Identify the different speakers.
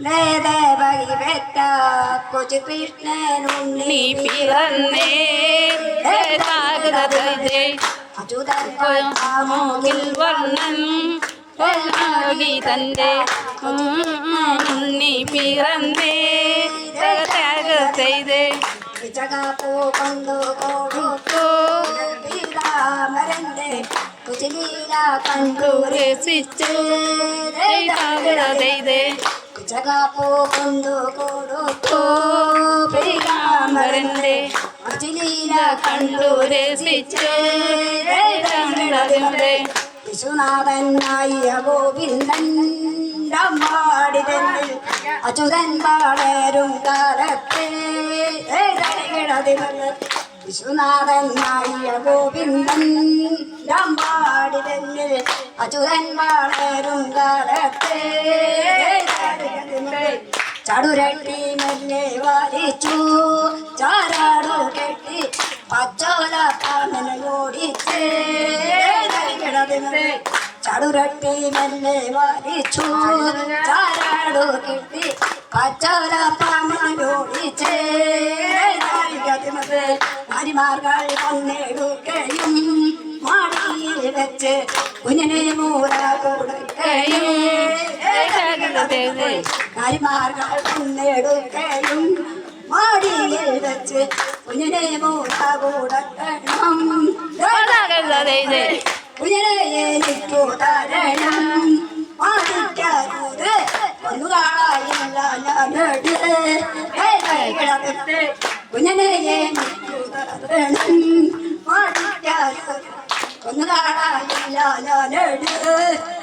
Speaker 1: ദേവകി പെറ്റ കൊച്ചു കൃഷ്ണനുണ്ണി
Speaker 2: നീ പിറന്നേ താകതേ
Speaker 1: അച്യുതൻ
Speaker 2: മൂകിൽ വർണ്ണൻ പൊന്നാകി തന്റെ ഉണ്ണി പിറന്നേ ത്യാഗ ചെയ്ത്
Speaker 1: പിച്ചകാപ്പൂ കൊണ്ടു കൊടുത്തു രാമരന്റെ കുചിലീല കണ്ടു
Speaker 2: രസിച്ചു ചെയ്ത്
Speaker 1: കൊണ്ടു കൊടുത്തു. രാമരന്റെ കുചിലീല
Speaker 2: കണ്ടു രസിച്ചു.
Speaker 1: വിശ്വനാഥനായ ഗോവിന്ദൻ മാടിതന്നിൽ അച്യുതൻ പാടരും കാലത്തെ. വിശ്വനാഥനായ ഗോവിന്ദൻ പാടിതന്നിൽ അച്യുതൻ പാടരും കാലത്തെ. ചടുരട്ടി മെല്ലെ വാരിച്ചു. ചാരാടു കെട്ടി പച്ചോല പാമനോടിച്ച് ചടുരട്ടി മെല്ലെ വാരിച്ചു. ചാരാടു കെട്ടി പച്ചോല പാമനോടിച്ച് ഹരിമാർകൾ വന്നെടുക്കയും മാടിയിൽ വെച്ച് കുഞ്ഞിനെ മൂല കൊടുക്കയും വന്നെടുക്കയും മാടിയിൽ വെച്ച് കുഞ്ഞിനെ മൂല കൊടുക്കണം. കുഞ്ഞിനെ എനിക്കു തരണം. മാടിക്കരുത്. ഒന്നു കാണാനില്ല ഞാനട് കുഞ്ഞിനെ എനിക്കു തരണം. മാടിക്കരുത്. ഒന്നു കാണാനില്ല ഞാനട്.